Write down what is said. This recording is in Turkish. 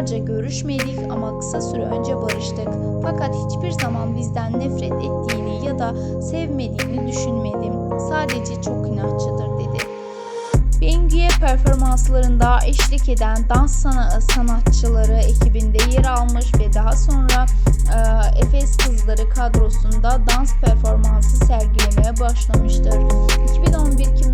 yıllarca görüşmedik ama kısa süre önce barıştık. Fakat hiçbir zaman bizden nefret ettiğini ya da sevmediğini düşünmedim. Sadece çok inatçıdır dedi. Bengü'ye performanslarında eşlik eden dans sana- sanatçıları ekibinde yer almış ve daha sonra e, Efes Kızları kadrosunda dans performansı sergilemeye başlamıştır. 2011-2013